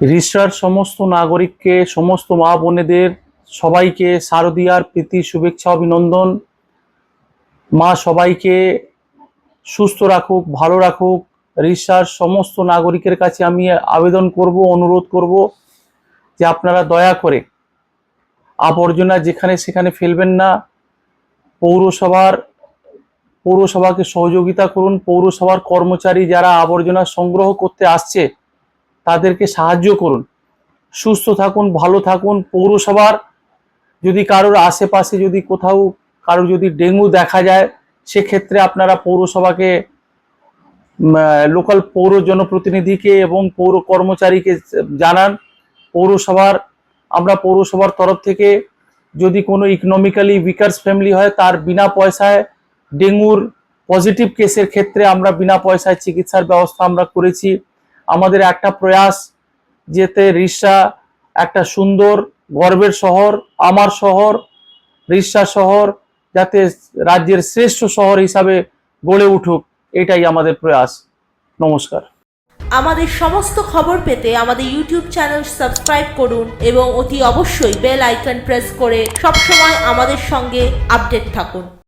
রিসরার সমস্ত নাগরিককে, সমস্ত মা বোনেদের সবাইকে শারদীয়ার প্রীতি, শুভেচ্ছা, অভিনন্দন। মা সবাইকে সুস্থ রাখুক, ভালো রাখুক। রিসার সমস্ত নাগরিকের কাছে আমি আবেদন করব, অনুরোধ করব যে আপনারা দয়া করে আবর্জনা যেখানে সেখানে ফেলবেন না, পৌরসভার, পৌরসভাকে সহযোগিতা করুন। পৌরসভার কর্মচারী যারা আবর্জনা সংগ্রহ করতে আসছে তাদেরকে সাহায্য করুন। সুস্থ থাকুন, ভালো থাকুন। পৌরসভার যদি কারোর আশেপাশে যদি কোথাও কারোর যদি ডেঙ্গু দেখা যায়, সেক্ষেত্রে আপনারা পৌরসভাকে লোকাল পৌর জনপ্রতিনিধিকে এবং পৌর কর্মচারীকে জানান। পৌরসভার, আমরা পৌরসভার তরফ থেকে যদি কোনো ইকোনমিক্যালি উইকার্স ফ্যামিলি হয়, তার বিনা পয়সায় ডেঙ্গুর পজিটিভ কেসের ক্ষেত্রে আমরা বিনা পয়সায় চিকিৎসার ব্যবস্থা আমরা করেছি। আমাদের একটা প্রয়াস যেতে রিসা একটা সুন্দর গর্বের শহর, আমার শহর রিসা শহর, যাতে রাজ্যের শ্রেষ্ঠ শহর হিসাবে গড়ে উঠুক, এটাই আমাদের প্রয়াস। নমস্কার। আমাদের সমস্ত খবর পেতে আমাদের ইউটিউব চ্যানেল সাবস্ক্রাইব করুন এবং অতি অবশ্যই বেল আইকন প্রেস করে সবসময় আমাদের সঙ্গে আপডেট থাকুন।